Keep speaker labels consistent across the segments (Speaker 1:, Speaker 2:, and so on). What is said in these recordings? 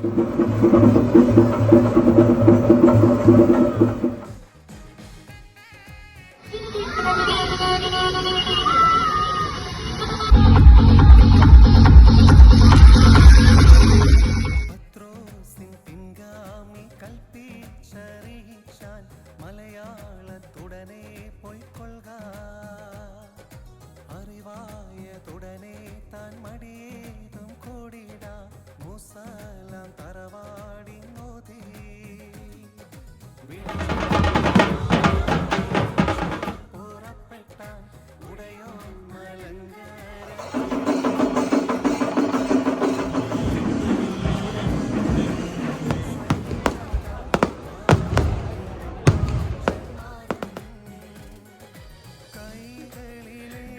Speaker 1: Thank you.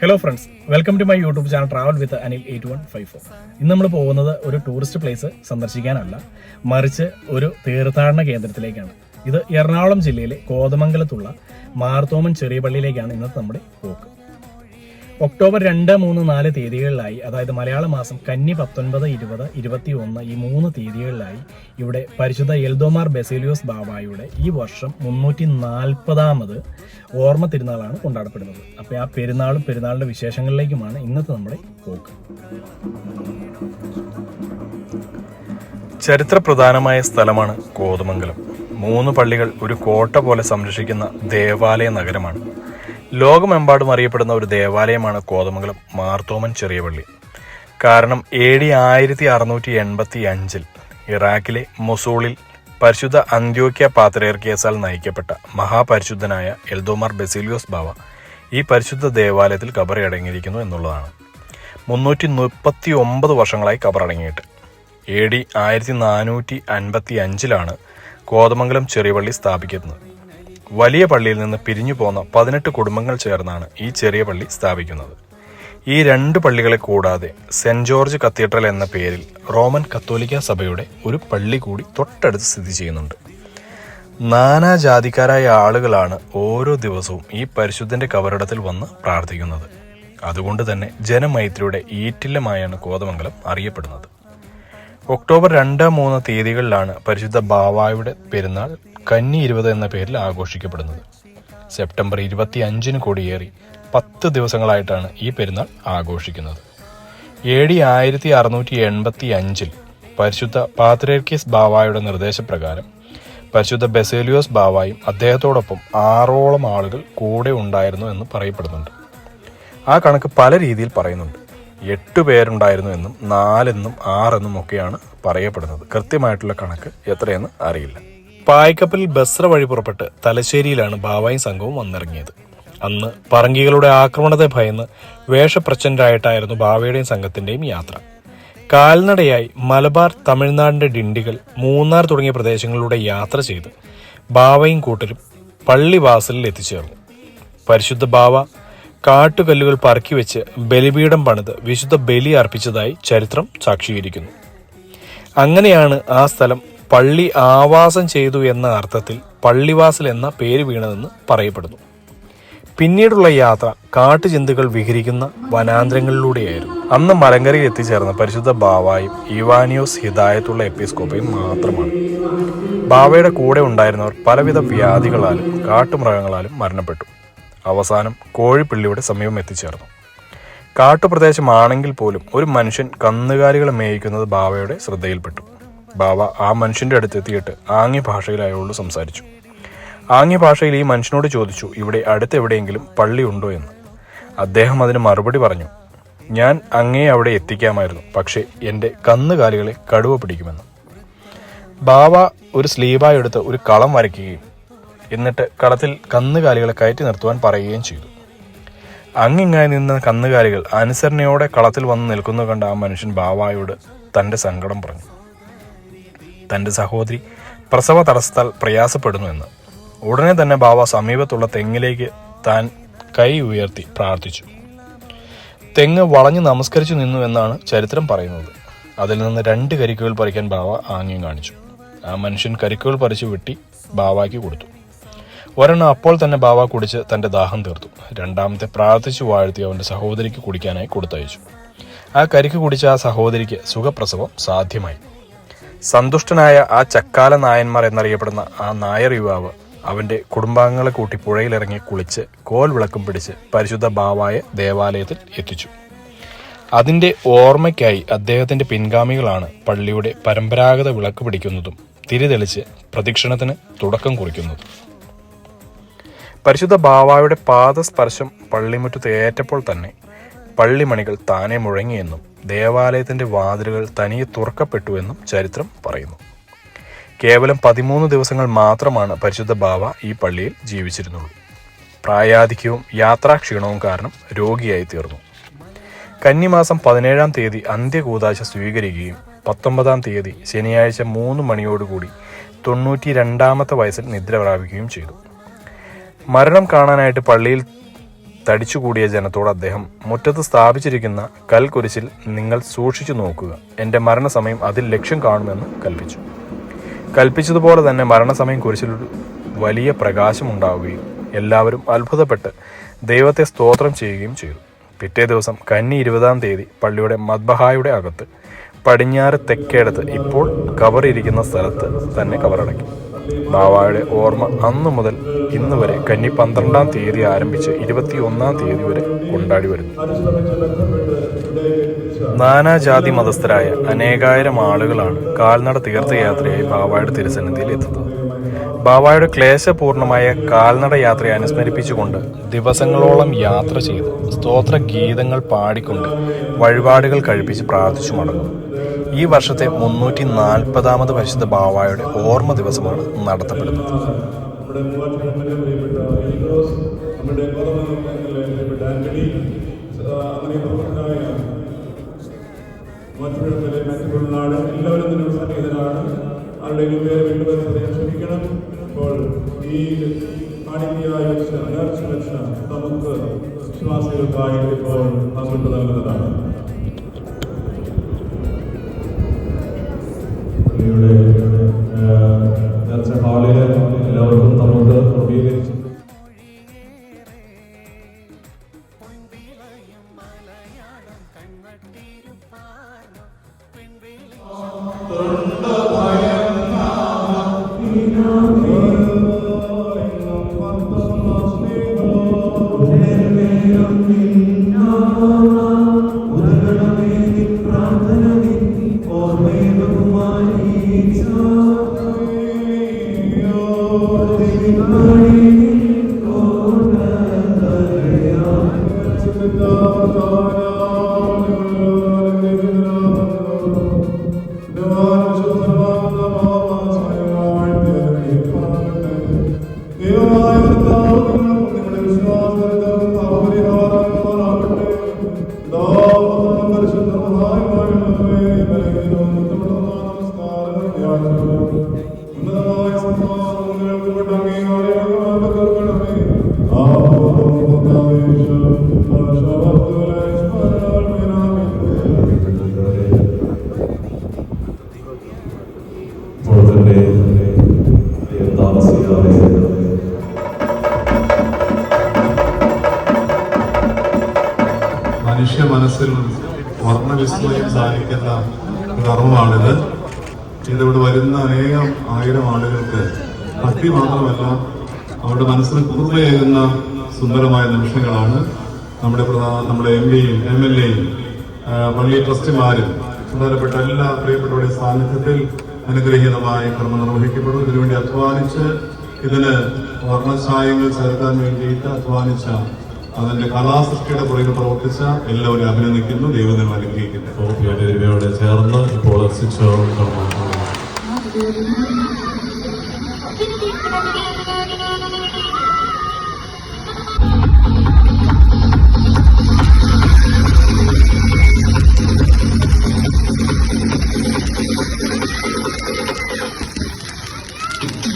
Speaker 2: Hello friends welcome to my YouTube channel travel with Anil eight one five four ഇന്ന് നമ്മൾ പോകുന്നത് ഒരു tourist place സന്ദർശിക്കാനല്ല മറിച്ച് ഒരു തീർത്ഥാടന കേന്ദ്രത്തിലേക്കാണ്. ഇത് എറണാകുളം ജില്ലയിലെ കോതമംഗലത്തുള്ള മാർത്തോമൻ ചെറിയ പള്ളിയിലേക്കാണ് ഇന്നത്തെ നമ്മുടെ പോക്ക് ഒക്ടോബർ രണ്ട് മൂന്ന് നാല് തീയതികളിലായി അതായത് മലയാള മാസം കന്നി പത്തൊൻപത് ഇരുപത് ഇരുപത്തി ഒന്ന് ഈ മൂന്ന് തീയതികളിലായി ഇവിടെ പരിശുദ്ധ എൽദോമാർ ബെസേലിയോസ് ബാബായുടെ ഈ വർഷം മുന്നൂറ്റി നാൽപ്പതാമത് ഓർമ്മ തിരുനാളാണ് കൊണ്ടാടപ്പെടുന്നത്. അപ്പോൾ ആ പെരുന്നാളും പെരുന്നാളിന്റെ വിശേഷങ്ങളിലേക്കുമാണ് ഇന്നത്തെ നമ്മുടെ പോക്ക്. ചരിത്രപ്രധാനമായ സ്ഥലമാണ് കോതമംഗലം. മൂന്ന് പള്ളികൾ ഒരു കോട്ട പോലെ സംരക്ഷിക്കുന്ന ദേവാലയ നഗരമാണ്. ലോകമെമ്പാടും അറിയപ്പെടുന്ന ഒരു ദേവാലയമാണ് കോതമംഗലം മാർത്തോമൻ ചെറിയ പള്ളി കാരണം എ ഡി ആയിരത്തി അറുന്നൂറ്റി എൺപത്തി അഞ്ചിൽ ഇറാഖിലെ മൊസൂളിൽ പരിശുദ്ധ അന്ത്യോക്യ പാത്രയർക്കിയസാൽ നയിക്കപ്പെട്ട മഹാപരിശുദ്ധനായ എൽദോമാർ ബെസിലിയോസ് ബാവ ഈ പരിശുദ്ധ ദേവാലയത്തിൽ കബറടങ്ങിയിരിക്കുന്നു എന്നുള്ളതാണ്. മുന്നൂറ്റി മുപ്പത്തി ഒമ്പത് വർഷങ്ങളായി കബറടങ്ങിയിട്ട്. എ ഡി ആയിരത്തി നാനൂറ്റി അൻപത്തി അഞ്ചിലാണ് കോതമംഗലം ചെറിയപള്ളി സ്ഥാപിക്കുന്നത്. വലിയ പള്ളിയിൽ നിന്ന് പിരിഞ്ഞു പോന്ന പതിനെട്ട് കുടുംബങ്ങൾ ചേർന്നാണ് ഈ ചെറിയ പള്ളി സ്ഥാപിക്കുന്നത്. ഈ രണ്ട് പള്ളികളെ കൂടാതെ സെന്റ് ജോർജ് കത്തീഡ്രൽ എന്ന പേരിൽ റോമൻ കത്തോലിക്ക സഭയുടെ ഒരു പള്ളി കൂടി തൊട്ടടുത്ത് സ്ഥിതി ചെയ്യുന്നുണ്ട്. നാനാജാതിക്കാരായ ആളുകളാണ് ഓരോ ദിവസവും ഈ പരിശുദ്ധന്റെ കവറിടത്തിൽ വന്ന് പ്രാർത്ഥിക്കുന്നത്. അതുകൊണ്ട് തന്നെ ജനമൈത്രിയുടെ ഈറ്റില്ലമായാണ് കോതമംഗലം അറിയപ്പെടുന്നത്. ഒക്ടോബർ രണ്ട് മൂന്ന് തീയതികളിലാണ് പരിശുദ്ധ ബാവായുടെ പെരുന്നാൾ കന്നി ഇരുപത് എന്ന പേരിൽ ആഘോഷിക്കപ്പെടുന്നത്. സെപ്റ്റംബർ ഇരുപത്തി അഞ്ചിന് കൊടിയേറി പത്ത് ദിവസങ്ങളായിട്ടാണ് ഈ പെരുന്നാൾ ആഘോഷിക്കുന്നത്. എ ഡി ആയിരത്തി അറുന്നൂറ്റി എൺപത്തി അഞ്ചിൽ പരിശുദ്ധ പാത്രേർക്കിസ് ബാവായുടെ നിർദ്ദേശപ്രകാരം പരിശുദ്ധ ബെസേലിയോസ് ബാവായും അദ്ദേഹത്തോടൊപ്പം ആറോളം ആളുകൾ കൂടെ ഉണ്ടായിരുന്നു എന്ന് പറയപ്പെടുന്നുണ്ട്. ആ കണക്ക് പല രീതിയിൽ പറയുന്നുണ്ട്. എട്ട് പേരുണ്ടായിരുന്നു എന്നും നാലെന്നും ആറെന്നും ഒക്കെയാണ് പറയപ്പെടുന്നത്. കൃത്യമായിട്ടുള്ള കണക്ക് എത്രയെന്ന് അറിയില്ല. പായ്ക്കപ്പലിൽ ബസ്ര വഴി പുറപ്പെട്ട് തലശ്ശേരിയിലാണ് ബാവായും സംഘവും വന്നിറങ്ങിയത്. അന്ന് പറങ്കികളുടെ ആക്രമണത്തെ ഭയന്ന് വേഷപ്രച്ഛന്നരായിട്ടായിരുന്നു ബാവയുടെയും സംഘത്തിന്റെയും യാത്ര. കാൽനടയായി മലബാർ തമിഴ്നാടിന്റെ ഡിണ്ടികൾ മൂന്നാർ തുടങ്ങിയ പ്രദേശങ്ങളിലൂടെ യാത്ര ചെയ്ത് ബാവയും കൂട്ടരും പള്ളിവാസലിൽ എത്തിച്ചേർന്നു. പരിശുദ്ധ ബാവ കാട്ടുകല്ലുകൾ പറക്കി വെച്ച് ബലിപീഠം പണിത് വിശുദ്ധ ബലി അർപ്പിച്ചതായി ചരിത്രം സാക്ഷീകരിക്കുന്നു. അങ്ങനെയാണ് ആ സ്ഥലം പള്ളി ആവാസം ചെയ്തു എന്ന അർത്ഥത്തിൽ പള്ളിവാസൽ എന്ന പേര് വീണതെന്ന് പറയപ്പെടുന്നു. പിന്നീടുള്ള യാത്ര കാട്ടുജന്തുക്കൾ വിഹരിക്കുന്ന വനാന്തരങ്ങളിലൂടെയായിരുന്നു. അന്ന് മലങ്കരയിൽ എത്തിച്ചേർന്ന പരിശുദ്ധ ബാവായും ഇവാനിയോസ് ഹിദായത്തുള്ള എപ്പിസ്കോപ്പയും മാത്രമാണ്. ബാവയുടെ കൂടെ ഉണ്ടായിരുന്നവർ പലവിധ വ്യാധികളാലും കാട്ടുമൃഗങ്ങളാലും മരണപ്പെട്ടു. അവസാനം കോഴിപ്പള്ളിയുടെ സമീപം എത്തിച്ചേർന്നു. കാട്ടുപ്രദേശമാണെങ്കിൽ പോലും ഒരു മനുഷ്യൻ കന്നുകാലികളെ മേയിക്കുന്നത് ബാവയുടെ ശ്രദ്ധയിൽപ്പെട്ടു. ബാവ ആ മനുഷ്യന്റെ അടുത്തെത്തിയിട്ട് ആംഗ്യ ഭാഷയിൽ അയാളോട് സംസാരിച്ചു. ആംഗ്യ ഭാഷയിൽ ഈ മനുഷ്യനോട് ചോദിച്ചു ഇവിടെ അടുത്തെവിടെയെങ്കിലും പള്ളി ഉണ്ടോ എന്ന്? അദ്ദേഹം അതിന് മറുപടി പറഞ്ഞു ഞാൻ അങ്ങേ അവിടെ എത്തിക്കാമായിരുന്നു പക്ഷേ എന്റെ കന്നുകാലികളെ കടുവ പിടിക്കുമെന്ന്. ബാവ ഒരു സ്ലീവായി എടുത്ത് ഒരു കളം വരയ്ക്കുകയും എന്നിട്ട് കളത്തിൽ കന്നുകാലികളെ കയറ്റി നിർത്തുവാൻ പറയുകയും ചെയ്തു. അങ്ങിങ്ങായി നിന്ന കന്നുകാലികൾ അനുസരണയോടെ കളത്തിൽ വന്ന് നിൽക്കുന്നത് കണ്ട ആ മനുഷ്യൻ ബാവായോട് തന്റെ സങ്കടം പറഞ്ഞു. തന്റെ സഹോദരി പ്രസവ തടസ്സത്താൽ പ്രയാസപ്പെടുന്നു എന്ന് ഉടനെ തന്നെ ബാബ സമീപത്തുള്ള തെങ്ങിലേക്ക് താൻ കൈ ഉയർത്തി പ്രാർത്ഥിച്ചു. തെങ്ങ് വളഞ്ഞു നമസ്കരിച്ചു നിന്നു എന്നാണ് ചരിത്രം പറയുന്നത്. അതിൽ നിന്ന് രണ്ട് കരിക്കുകൾ പറിക്കാൻ ബാവ ആംഗ്യം കാണിച്ചു. ആ മനുഷ്യൻ കരിക്കുകൾ പറിച്ചു വെട്ടി ബാവായ്ക്ക് കൊടുത്തു. ഒരെണ്ണം അപ്പോൾ തന്നെ ബാവ കുടിച്ച് തന്റെ ദാഹം തീർത്തു. രണ്ടാമത്തെ പ്രാർത്ഥിച്ചു വാഴ്ത്തി അവന്റെ സഹോദരിക്ക് കുടിക്കാനായി കൊടുത്തയച്ചു. ആ കരിക്ക് കുടിച്ച ആ സഹോദരിക്ക് സുഖപ്രസവം സാധ്യമായി. സന്തുഷ്ടനായ ആ ചക്കാല നായന്മാർ എന്നറിയപ്പെടുന്ന ആ നായർ യുവാവ് അവന്റെ കുടുംബാംഗങ്ങളെ കൂട്ടി പുഴയിലിറങ്ങി കുളിച്ച് കോൽ വിളക്കും പിടിച്ച് പരിശുദ്ധ ബാവായ ദേവാലയത്തിൽ എത്തിച്ചു. അതിന്റെ ഓർമ്മയ്ക്കായി അദ്ദേഹത്തിന്റെ പിൻഗാമികളാണ് പള്ളിയുടെ പരമ്പരാഗത വിളക്ക് പിടിക്കുന്നതും തിരിതെളിച്ച് പ്രദക്ഷിണത്തിന് തുടക്കം കുറിക്കുന്നതും. പരിശുദ്ധ ബാവായുടെ പാദസ്പർശം പള്ളിമുറ്റത്ത് ഏറ്റപ്പോൾ തന്നെ പള്ളിമണികൾ താനെ മുഴങ്ങിയെന്നും ദേവാലയത്തിന്റെ വാതിലുകൾ തനിയെ തുറക്കപ്പെട്ടുവെന്നും ചരിത്രം പറയുന്നു. കേവലം പതിമൂന്ന് ദിവസങ്ങൾ മാത്രമാണ് പരിശുദ്ധ ബാവ ഈ പള്ളിയിൽ ജീവിച്ചിരുന്നുള്ളൂ. പ്രായാധിക്യവും യാത്രാക്ഷീണവും കാരണം രോഗിയായി തീർന്നു. കന്നിമാസം പതിനേഴാം തീയതി അന്ത്യകൂതാശ സ്വീകരിക്കുകയും പത്തൊമ്പതാം തീയതി ശനിയാഴ്ച മൂന്ന് മണിയോടുകൂടി തൊണ്ണൂറ്റി രണ്ടാമത്തെ വയസ്സിൽ നിദ്ര പ്രാപിക്കുകയും ചെയ്തു. മരണം കാണാനായിട്ട് പള്ളിയിൽ തടിച്ചുകൂടിയ ജനത്തോട് അദ്ദേഹം മുറ്റത്ത് സ്ഥാപിച്ചിരിക്കുന്ന കൽക്കുരിശിൽ നിങ്ങൾ സൂക്ഷിച്ചു നോക്കുക. എന്റെ മരണസമയം അതിൽ ലക്ഷ്യം കാണുമെന്ന് കൽപ്പിച്ചു. കൽപ്പിച്ചതുപോലെ തന്നെ മരണസമയം കുരിശിൽ ഒരു വലിയ പ്രകാശമുണ്ടാവുകയും എല്ലാവരും അത്ഭുതപ്പെട്ട് ദൈവത്തെ സ്തോത്രം ചെയ്യുകയും ചെയ്തു. പിറ്റേ ദിവസം കന്നി ഇരുപതാം തീയതി പള്ളിയുടെ മദ്ബഹായുടെ അകത്ത് പടിഞ്ഞാറ് തെക്കേടത്ത് ഇപ്പോൾ കവറിയിരിക്കുന്ന സ്ഥലത്ത് തന്നെ കവറടക്കി. ബാവായുടെ ഓർമ്മ അന്നു മുതൽ ഇന്ന് വരെ കന്നി പന്ത്രണ്ടാം തീയതി ആരംഭിച്ച് ഇരുപത്തി ഒന്നാം തീയതി വരെ കൊണ്ടാടി വരുന്നു. നാനാജാതി മതസ്ഥരായ അനേകായിരം ആളുകളാണ് കാൽനട തീർത്ഥയാത്രയായി ബാവായുടെ തിരുസന്നിധിയിൽ എത്തുന്നത് ബാവായുടെ ക്ലേശപൂർണമായ കാൽനട യാത്രയെ അനുസ്മരിപ്പിച്ചുകൊണ്ട് ദിവസങ്ങളോളം യാത്ര ചെയ്ത്. സ്തോത്ര ഗീതങ്ങൾ പാടിക്കൊണ്ട് വഴിപാടുകൾ കഴിപ്പിച്ച് പ്രാർത്ഥിച്ചു മടങ്ങും. ഈ വർഷത്തെ മുന്നൂറ്റി നാൽപ്പതാമത് പരിശുദ്ധ ബാവായുടെ ഓർമ്മ ദിവസമാണ് നടത്തപ്പെടുന്നത്.
Speaker 3: നമ്മുടെ മൂവാറ്റുപുഴയിലെ പ്രിയപ്പെട്ട ഈഗോസ്, നമ്മുടെ കോതമംഗലത്തിലെ പ്രിയപ്പെട്ട ആന്റണി, ആ, അങ്ങനെ പ്രമുഖരായ മറ്റു പിള്ളാട് എല്ലാവരും സന്നിഹിതരാണ് ആരുടെയും പേര് വീണ്ടും ഈ വെച്ച നേർച്ച വെച്ച നമുക്ക് വിശ്വാസികൾക്കായി ഇപ്പോൾ പങ്കിട്ട് നൽകുന്നതാണ്. പള്ളിയുടെ നേർച്ച ഹാളിൽ എല്ലാവർക്കും നമുക്ക് ക്രമീകരിച്ചു
Speaker 4: പൊൻവിളയും
Speaker 3: നമ്മുടെ എം പിയും എം എൽ എയും പള്ളി ട്രസ്റ്റിമാരും പ്രധാനപ്പെട്ട എല്ലാ പ്രിയപ്പെട്ടവരുടെ സാന്നിധ്യത്തിൽ അനുഗ്രഹീതമായി കർമ്മം നിർവഹിക്കപ്പെടും ഇതിനുവേണ്ടി അധ്വാനിച്ച് ഇതിന് വർണശായങ്ങൾ ചേർക്കാൻ വേണ്ടിയിട്ട് അധ്വാനിച്ച അതിന്റെ കലാസൃഷ്ടിയുടെ പുറകിൽ പ്രവർത്തിച്ച എല്ലാവരും അഭിനന്ദിക്കുന്നു. ദൈവം
Speaker 1: അനുഗ്രഹിക്കുന്നു ചേർന്ന് ഇപ്പോൾ Thank you.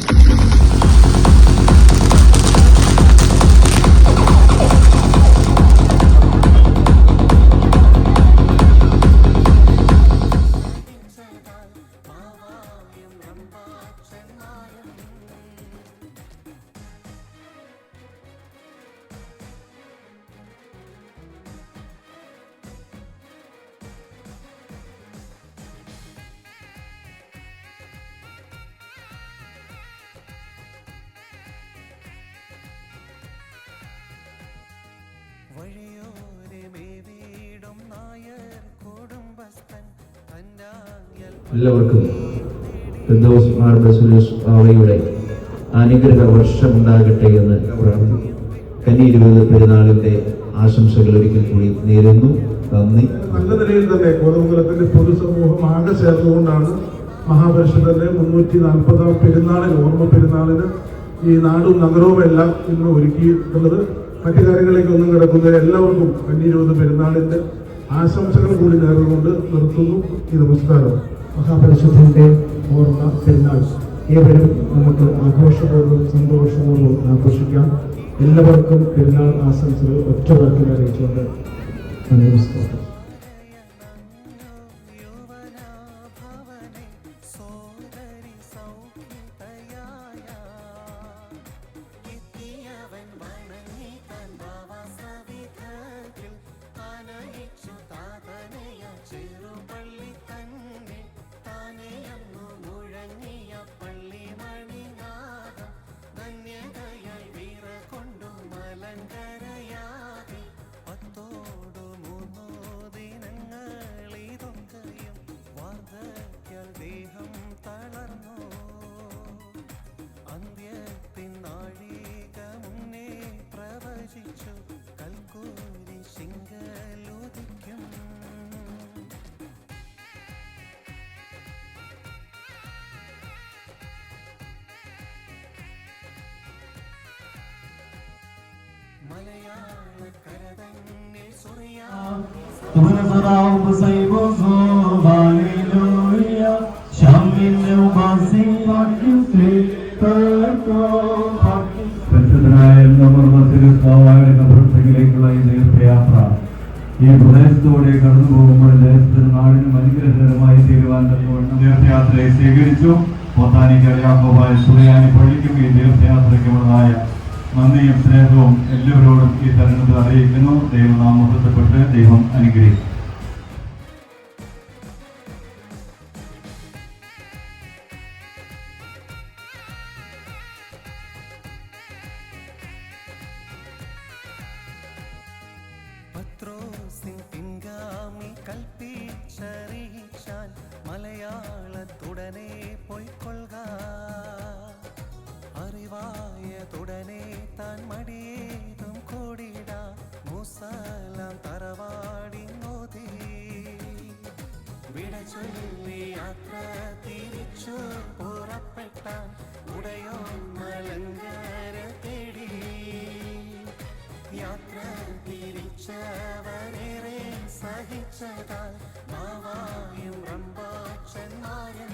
Speaker 5: എല്ലാവർക്കും ഫിർദൗസ് ബസുലൂസ് ബാവയുടെ അനുഗ്രഹ വർഷമുണ്ടാകട്ടെ എന്ന് പ്രാർത്ഥിക്കുന്നു. കന്നി ഇരുപത് പെരുന്നാളിന്റെ ആശംസകൾ ഒരിക്കൽ കൂടി നേരുന്നു. നന്ദി.
Speaker 6: നല്ല നിലയിൽ തന്നെ കോതമംഗലത്തിന്റെ പൊതുസമൂഹം ആകെ ചേർന്നുകൊണ്ടാണ് മഹാപരിഷത്തിന്റെ മുന്നൂറ്റി നാൽപ്പതാം പെരുന്നാളിന് ഓർമ്മ പെരുന്നാളിന് ഈ നാടും നഗരവും എല്ലാം ഇന്ന് ഒരുക്കിയിട്ടുള്ളത്. മറ്റു കാര്യങ്ങളിലേക്ക് ഒന്നും കിടക്കുന്ന എല്ലാവർക്കും കണ്ണീരോധ പെരുന്നാളിന്റെ ആശംസകൾ കൂടി നേർന്നുകൊണ്ട് നിർത്തുന്നു. ഈ നമസ്കാരം
Speaker 7: മഹാപരിശുദ്ധന്റെ ഓർമ്മ പെരുന്നാൾ. ഏവരും നമുക്ക് ആഘോഷപൂർവം സന്തോഷപൂർവം ആഘോഷിക്കാം. എല്ലാവർക്കും പെരുന്നാൾ ആശംസകൾ ഒറ്റ വാക്കിൽ അറിയിച്ചുകൊണ്ട് നമസ്കാരം.
Speaker 8: പരിശുദ്ധനായ പ്രവർത്തനത്തിലേക്കുള്ള ഈ ദീർഘയാത്ര ഈ പ്രദേശത്തൂടെ കടന്നു പോകുമ്പോൾ ദേശത്തിന് നാടിനും അനുഗ്രഹകരമായി തീരുവാൻ തീർത്ഥയാത്രയെ സ്വീകരിച്ചു പൊത്താനിക്കറിയാക്കുവായ സുറിയാനി പള്ളിക്കും ഈ തീർത്ഥയാത്രയ്ക്കുള്ളതായ നന്ദിയും സ്നേഹവും എല്ലാവരോടും ഈ തരണത്തിൽ അറിയിക്കുന്നു. ദൈവനാമപ്പെട്ടപ്പെട്ട് ദൈവം അനുഗ്രഹിക്കും
Speaker 1: ചൊല്ലി യാത്ര തിരിച്ചു പുറപ്പെട്ട ഉടയോ മലങ്കര തേടി. യാത്ര തിരിച്ചവരേറെ സഹിച്ചതാൽ മാവായും റമ്പാച്ചന്മാരും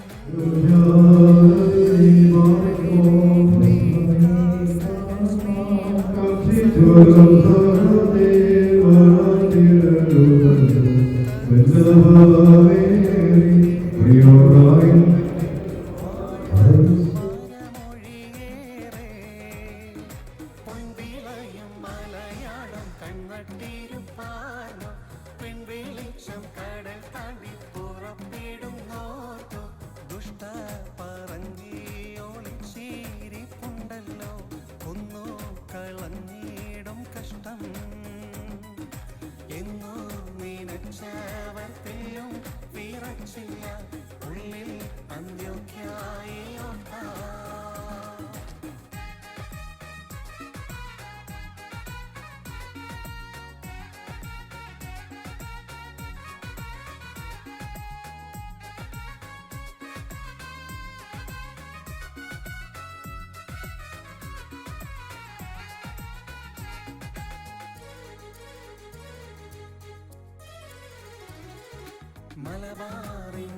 Speaker 1: മലബാറിനരികെയാം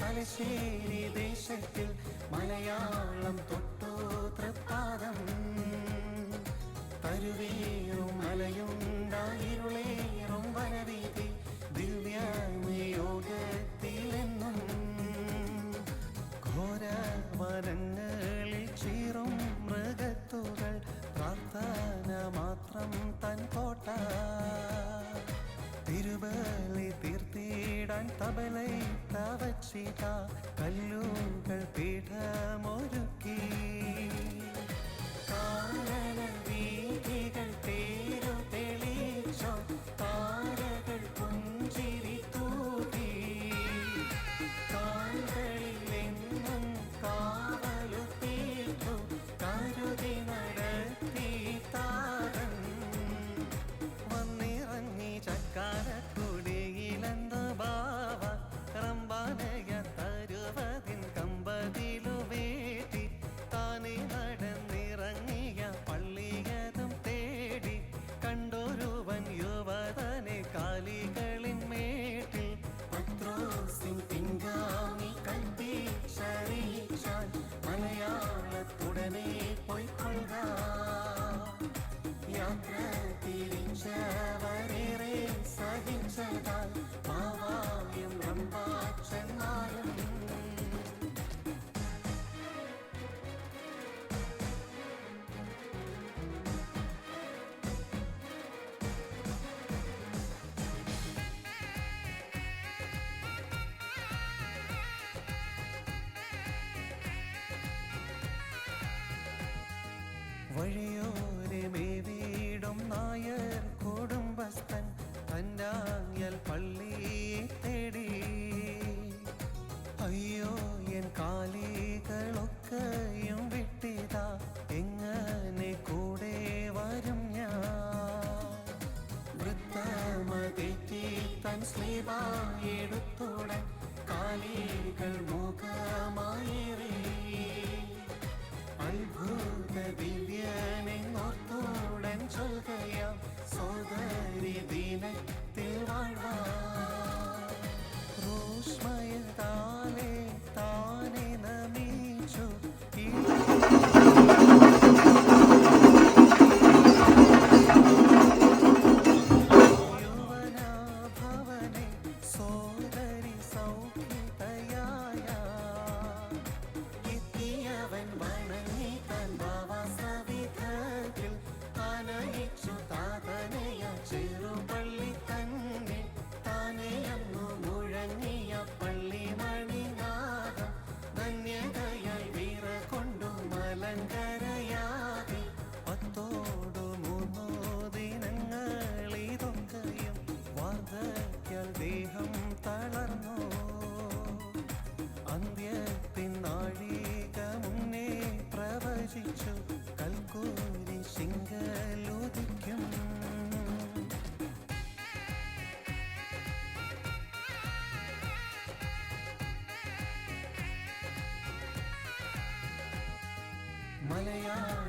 Speaker 1: തലശ്ശേരി ദേശത്തിൽ മലയാളം തൊട്ടു തൃപ്പാദം തരുവേറും തവച്ചിത കല്ലുകൾ അത്ഭുത ദിവ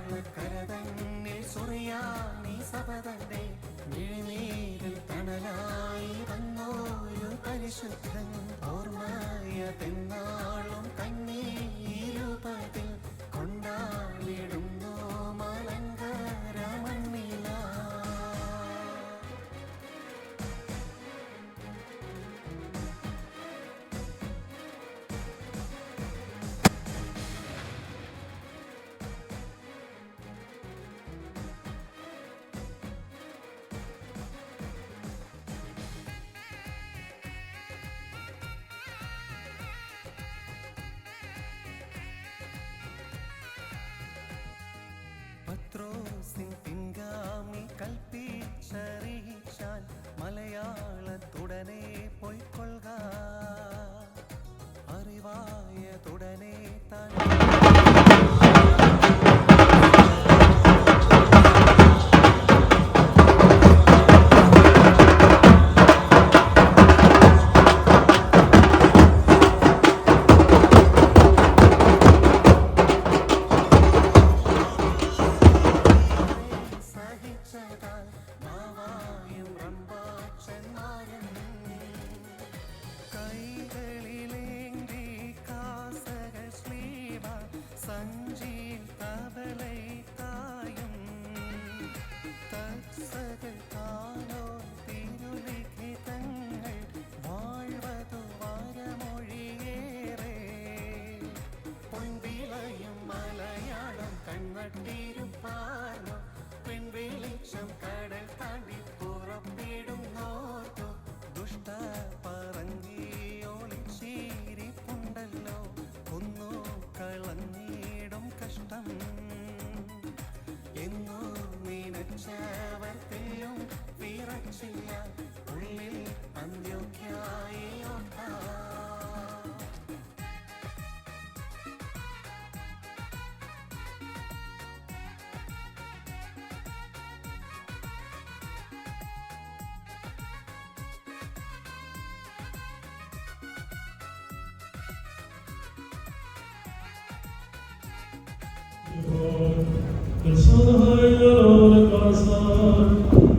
Speaker 1: മലയാളക്കരതന്നെ സുറിയാനി സപതന്റെ വിഴിനീരിൽ തണലായി വന്നോരു പരിശുദ്ധൻ
Speaker 9: ഓർമ്മയ തെന്നാ.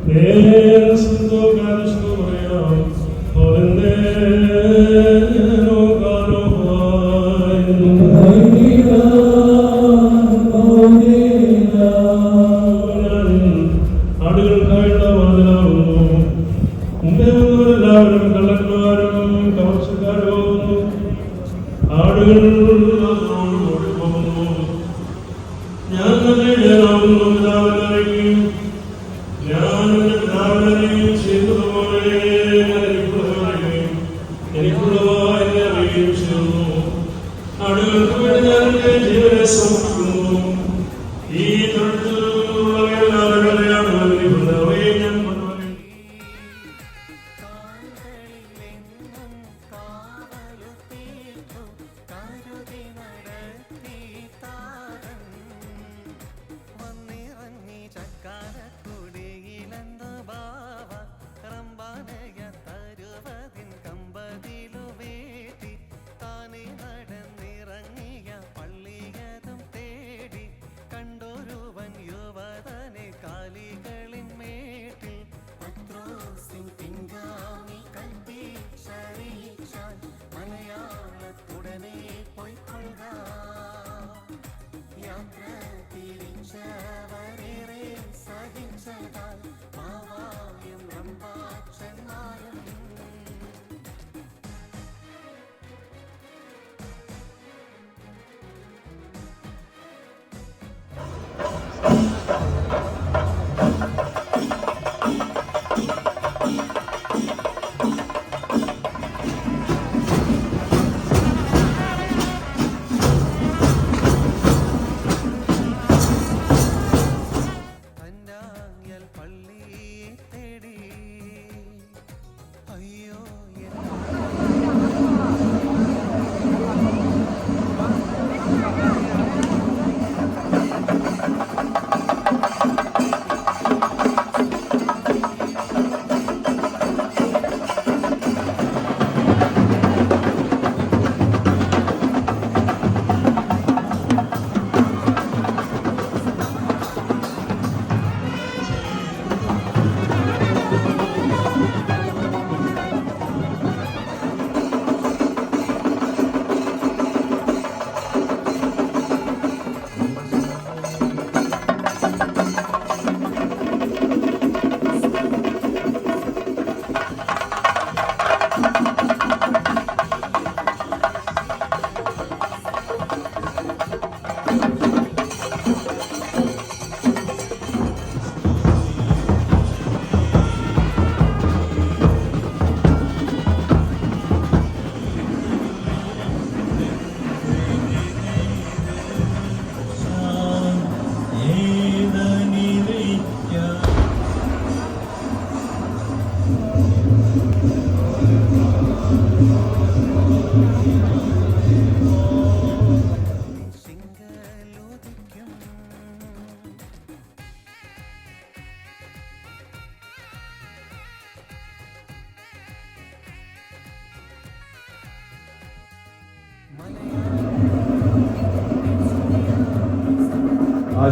Speaker 9: 내 손도 가르쳐 버려
Speaker 10: 버릇 내로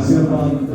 Speaker 1: 新郎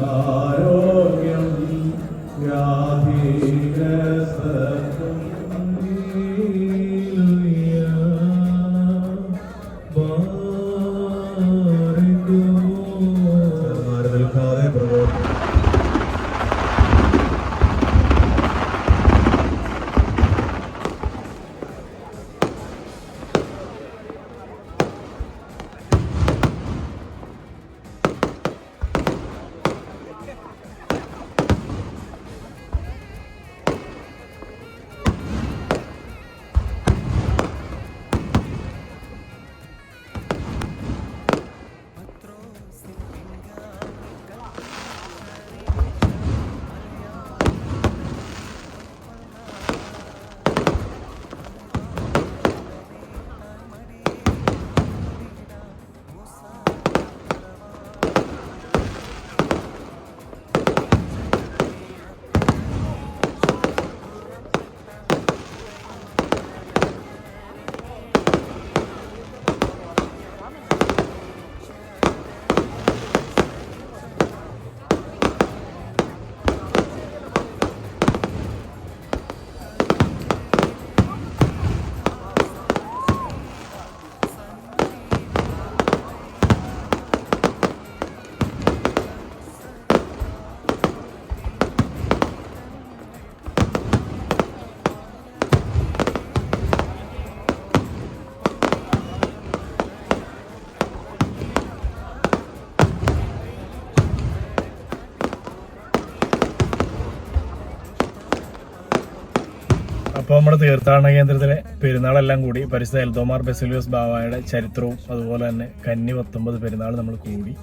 Speaker 1: തീർത്ഥാടന കേന്ദ്രത്തിലെ പെരുന്നാളെല്ലാം കൂടി പരിശുദ്ധ എൽദോമാർ ബെസിലിയോസ് ബാവായുടെ ചരിത്രവും അതുപോലെ തന്നെ കന്നി പത്തൊമ്പത് പെരുന്നാൾ നമ്മൾ കൂടി.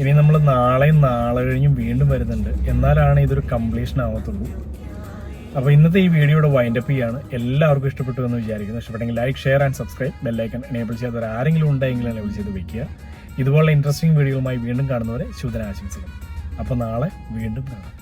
Speaker 1: ഇനി നമ്മൾ നാളെയും നാളെ കഴിഞ്ഞും വീണ്ടും വരുന്നുണ്ട്. എന്നാലാണ് ഇതൊരു കംപ്ലീഷൻ ആവത്തുള്ളൂ. അപ്പോൾ ഇന്നത്തെ ഈ വീഡിയോയുടെ വൈൻഡപ്പ് ചെയ്യാണ്. എല്ലാവർക്കും ഇഷ്ടപ്പെട്ടു എന്ന് വിചാരിക്കുന്നു. ഇഷ്ടപ്പെട്ടെങ്കിൽ like share and subscribe bell icon enable ചെയ്തവർ ആരെങ്കിലും ഉണ്ടെങ്കിൽ എനേബിൾ ചെയ്ത് വയ്ക്കുക ഇതുപോലുള്ള ഇൻട്രസ്റ്റിംഗ് വീഡിയോയുമായി വീണ്ടും കാണുന്നവരെ ശുദ്ധന ആശംസിക്കുന്നു അപ്പോൾ നാളെ വീണ്ടും കാണാം.